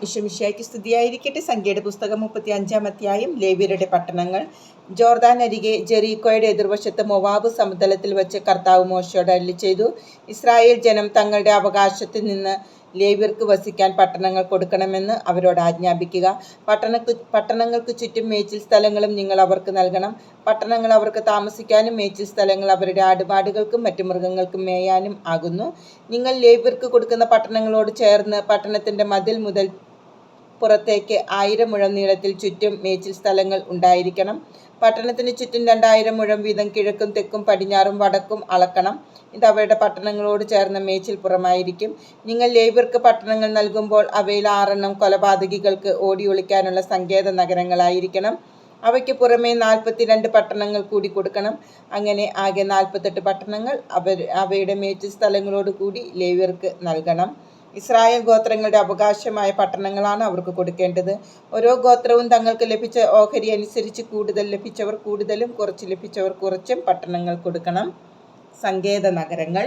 വിഷമിഷ്യായ്ക്ക് സ്തുതിയായിരിക്കട്ടെ. സംഖ്യയുടെ പുസ്തകം മുപ്പത്തി അഞ്ചാം അധ്യായം. ലേവ്യരുടെ പട്ടണങ്ങൾ. ജോർദാൻ അരികെ ജെറീക്കോയുടെ എതിർവശത്ത് മൊവാബ് സമതലത്തിൽ വെച്ച് കർത്താവ് മോശയോട് അരുളി ചെയ്തു. ഇസ്രായേൽ ജനം തങ്ങളുടെ അവകാശത്തിൽ നിന്ന് ലേവ്യർക്ക് വസിക്കാൻ പട്ടണങ്ങൾ കൊടുക്കണമെന്ന് അവരോട് ആജ്ഞാപിക്കുക. പട്ടണക്ക് പട്ടണങ്ങൾക്ക് ചുറ്റും മേച്ചിൽ സ്ഥലങ്ങളും നിങ്ങൾ അവർക്ക് നൽകണം. പട്ടണങ്ങൾ അവർക്ക് താമസിക്കാനും മേച്ചിൽ സ്ഥലങ്ങൾ അവരുടെ ആടുപാടുകൾക്കും മറ്റു മൃഗങ്ങൾക്കും മേയാനും ആകുന്നു. നിങ്ങൾ ലേവ്യർക്ക് കൊടുക്കുന്ന പട്ടണങ്ങളോട് ചേർന്ന് പട്ടണത്തിന്റെ മതിൽ മുതൽ പുറത്തേക്ക് ആയിരം മുഴം നീളത്തിൽ ചുറ്റും മേച്ചിൽ സ്ഥലങ്ങൾ ഉണ്ടായിരിക്കണം. പട്ടണത്തിന് ചുറ്റും രണ്ടായിരം മുഴം വീതം കിഴക്കും തെക്കും പടിഞ്ഞാറും വടക്കും അളക്കണം. ഇത് അവയുടെ പട്ടണങ്ങളോട് ചേർന്ന മേച്ചിൽ പുറമായിരിക്കും. നിങ്ങൾ ലേബർക്ക് പട്ടണങ്ങൾ നൽകുമ്പോൾ അവയിൽ ആറെണ്ണം കൊലപാതകികൾക്ക് ഓടി ഒളിക്കാനുള്ള സങ്കേത നഗരങ്ങളായിരിക്കണം. അവയ്ക്ക് പുറമേ നാൽപ്പത്തിരണ്ട് പട്ടണങ്ങൾ കൂടി കൊടുക്കണം. അങ്ങനെ ആകെ നാൽപ്പത്തെട്ട് പട്ടണങ്ങൾ അവർ അവയുടെ മേച്ചിൽ സ്ഥലങ്ങളോട് കൂടി ലേവ്യർക്ക് നൽകണം. ഇസ്രായേൽ ഗോത്രങ്ങളുടെ അവകാശമായ പട്ടണങ്ങളാണ് അവർക്ക് കൊടുക്കേണ്ടത്. ഓരോ ഗോത്രവും തങ്ങൾക്ക് ലഭിച്ച ഓഹരി അനുസരിച്ച് കൂടുതൽ ലഭിച്ചവർ കൂടുതലും കുറച്ച് ലഭിച്ചവർ കുറച്ചും പട്ടണങ്ങൾ കൊടുക്കണം. സങ്കേത നഗരങ്ങൾ.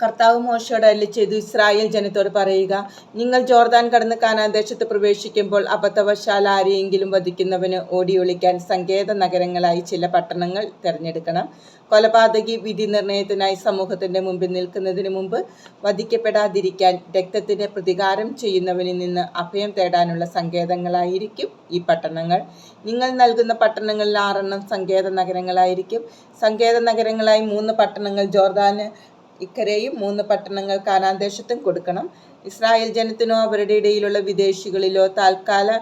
കർത്താവ് മോശയോട് അല്ലി ചെയ്തു ഇസ്രായേൽ ജനത്തോട് പറയുക നിങ്ങൾ ജോർദാൻ കടന്ന് കാനാൻ ദേശത്ത് പ്രവേശിക്കുമ്പോൾ അബദ്ധവശാൽ ആരെയെങ്കിലും വധിക്കുന്നവന് ഓടി ഒളിക്കാൻ സങ്കേത നഗരങ്ങളായി ചില പട്ടണങ്ങൾ തിരഞ്ഞെടുക്കണം. കൊലപാതകി വിധി നിർണയത്തിനായി സമൂഹത്തിന്റെ മുമ്പിൽ നിൽക്കുന്നതിന് മുമ്പ് വധിക്കപ്പെടാതിരിക്കാൻ രക്തത്തിന് പ്രതികാരം ചെയ്യുന്നവനിൽ നിന്ന് അഭയം തേടാനുള്ള സങ്കേതങ്ങളായിരിക്കും ഈ പട്ടണങ്ങൾ. നിങ്ങൾ നൽകുന്ന പട്ടണങ്ങളിൽ ആറെണ്ണം സങ്കേത നഗരങ്ങളായിരിക്കും സങ്കേത നഗരങ്ങളായി മൂന്ന് പട്ടണങ്ങൾ ജോർദാന് ഇക്കരെയും മൂന്ന് പട്ടണങ്ങൾ കാനാന്തേശത്തും കൊടുക്കണം. ഇസ്രായേൽ ജനത്തിനോ അവരുടെ ഇടയിലുള്ള വിദേശികളിലോ താൽക്കാല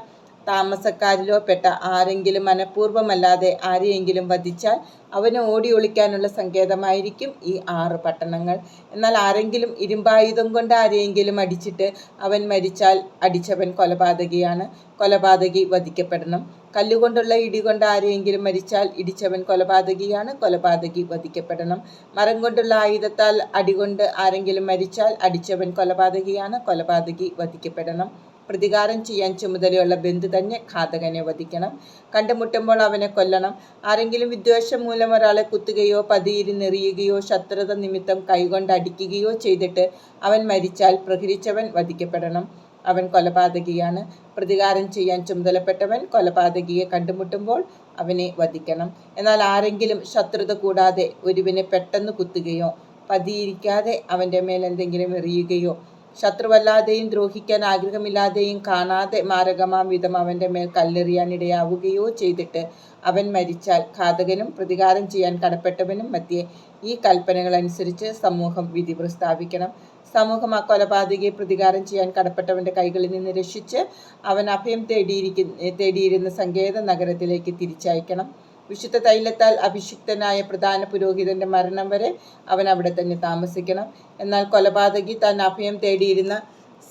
താമസക്കാരിലോ പെട്ട ആരെങ്കിലും മനഃപൂർവമല്ലാതെ ആരെയെങ്കിലും വധിച്ചാൽ അവന് ഓടി ഒളിക്കാനുള്ള സങ്കേതമായിരിക്കും ഈ ആറ് പട്ടണങ്ങൾ. എന്നാൽ ആരെങ്കിലും ഇരുമ്പായുധം കൊണ്ട് ആരെയെങ്കിലും അടിച്ചിട്ട് അവൻ മരിച്ചാൽ അടിച്ചവൻ കൊലപാതകിയാണ്. കൊലപാതകി വധിക്കപ്പെടണം. കല്ലുകൊണ്ടുള്ള ഇടി കൊണ്ട് ആരെയെങ്കിലും മരിച്ചാൽ ഇടിച്ചവൻ കൊലപാതകിയാണ്. കൊലപാതകി വധിക്കപ്പെടണം. മരം കൊണ്ടുള്ള ആയുധത്താൽ അടികൊണ്ട് ആരെങ്കിലും മരിച്ചാൽ അടിച്ചവൻ കൊലപാതകിയാണ്. കൊലപാതകി വധിക്കപ്പെടണം. പ്രതികാരം ചെയ്യാൻ ചുമതലയുള്ള ബന്ധു തന്നെ ഘാതകനെ വധിക്കണം. കണ്ടുമുട്ടുമ്പോൾ അവനെ കൊല്ലണം. ആരെങ്കിലും വിദ്വേഷം മൂലം ഒരാളെ കുത്തുകയോ പതിയിരുന്നെറിയുകയോ ശത്രുത നിമിത്തം കൈകൊണ്ട് അടിക്കുകയോ ചെയ്തിട്ട് അവൻ മരിച്ചാൽ പ്രഹരിച്ചവൻ വധിക്കപ്പെടണം. അവൻ കൊലപാതകിയാണ്. പ്രതികാരം ചെയ്യാൻ ചുമതലപ്പെട്ടവൻ കൊലപാതകിയെ കണ്ടുമുട്ടുമ്പോൾ അവനെ വധിക്കണം. എന്നാൽ ആരെങ്കിലും ശത്രുത കൂടാതെ ഒരുവിനെ പെട്ടെന്ന് കുത്തുകയോ പതിയിരിക്കാതെ അവന്റെ മേൽ എന്തെങ്കിലും എറിയുകയോ ശത്രുവല്ലാതെയും ദ്രോഹിക്കാൻ ആഗ്രഹമില്ലാതെയും കാണാതെ മാരകമാം വിധം അവന്റെ മേൽ കല്ലെറിയാനിടയാവുകയോ ചെയ്തിട്ട് അവൻ മരിച്ചാൽ ഘാതകനും പ്രതികാരം ചെയ്യാൻ കടപ്പെട്ടവനും മധ്യേ ഈ കൽപ്പനകൾ അനുസരിച്ച് സമൂഹം വിധി പ്രസ്താവിക്കണം. സമൂഹം ആ കൊലപാതകയെ പ്രതികാരം ചെയ്യാൻ കടപ്പെട്ടവന്റെ കൈകളിൽ നിന്ന് രക്ഷിച്ച് അവൻ അഭയം തേടിയിരിക്കുന്ന തേടിയിരുന്ന സങ്കേത നഗരത്തിലേക്ക് തിരിച്ചയക്കണം. വിശുദ്ധ തൈലത്താൽ അഭിഷിക്തനായ പ്രധാന പുരോഹിതന്റെ മരണം വരെ അവൻ അവിടെ തന്നെ താമസിക്കണം. എന്നാൽ കൊലപാതകി താൻ അഭയം തേടിയിരുന്ന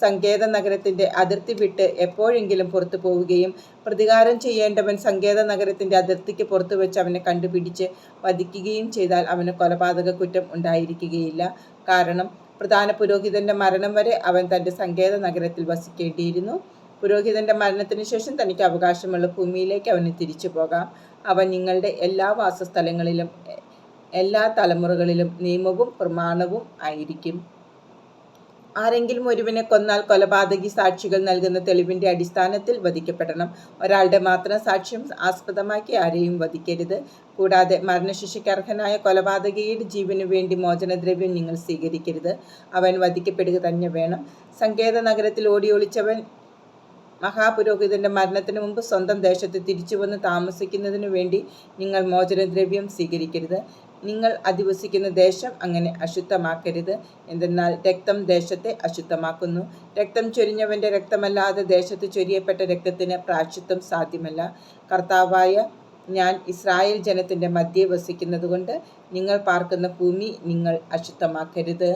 സങ്കേത നഗരത്തിന്റെ അതിർത്തി വിട്ട് എപ്പോഴെങ്കിലും പുറത്തു പോവുകയും പ്രതികാരം ചെയ്യേണ്ടവൻ സങ്കേത നഗരത്തിന്റെ അതിർത്തിക്ക് പുറത്തു വെച്ച് അവനെ കണ്ടുപിടിച്ച് വധിക്കുകയും ചെയ്താൽ അവന് കൊലപാതക കുറ്റം ഉണ്ടായിരിക്കുകയില്ല. കാരണം പ്രധാന പുരോഹിതന്റെ മരണം വരെ അവൻ തന്റെ സങ്കേത നഗരത്തിൽ വസിക്കേണ്ടിയിരുന്നു. പുരോഹിതന്റെ മരണത്തിന് ശേഷം തനിക്ക് അവകാശമുള്ള ഭൂമിയിലേക്ക് അവന് തിരിച്ചു പോകാം. അവൻ നിങ്ങളുടെ എല്ലാ വാസസ്ഥലങ്ങളിലും എല്ലാ തലമുറകളിലും നിയമവും പ്രമാണവും ആയിരിക്കും. ആരെങ്കിലും ഒരുവിനെ കൊന്നാൽ കൊലപാതകി സാക്ഷികൾ നൽകുന്ന തെളിവിന്റെ അടിസ്ഥാനത്തിൽ വധിക്കപ്പെടണം. ഒരാളുടെ മാത്രം സാക്ഷ്യം ആസ്പദമാക്കി ആരെയും വധിക്കരുത്. കൂടാതെ മരണശിക്ഷയ്ക്ക് അർഹനായ കൊലപാതകിയുടെ ജീവനു വേണ്ടി മോചനദ്രവ്യം നിങ്ങൾ സ്വീകരിക്കരുത്. അവൻ വധിക്കപ്പെടുക തന്നെ വേണം. സങ്കേത നഗരത്തിൽ ഓടി ഒളിച്ചവൻ മഹാപുരോഹിതന്റെ മരണത്തിന് മുമ്പ് സ്വന്തം ദേശത്ത് തിരിച്ചു വന്ന് താമസിക്കുന്നതിനു വേണ്ടി നിങ്ങൾ മോചനദ്രവ്യം സ്വീകരിക്കരുത്. നിങ്ങൾ അധിവസിക്കുന്ന ദേശം അങ്ങനെ അശുദ്ധമാക്കരുത്. എന്തെന്നാൽ രക്തം ദേശത്തെ അശുദ്ധമാക്കുന്നു. രക്തം ചൊരിഞ്ഞവന്റെ രക്തമല്ലാതെ ദേശത്ത് ചൊരിയപ്പെട്ട രക്തത്തിന് പ്രാശിത്വം സാധ്യമല്ല. കർത്താവായ ഞാൻ ഇസ്രായേൽ ജനത്തിന്റെ മധ്യേ വസിക്കുന്നതുകൊണ്ട് നിങ്ങൾ പാർക്കുന്ന ഭൂമി നിങ്ങൾ അശുദ്ധമാക്കരുത്.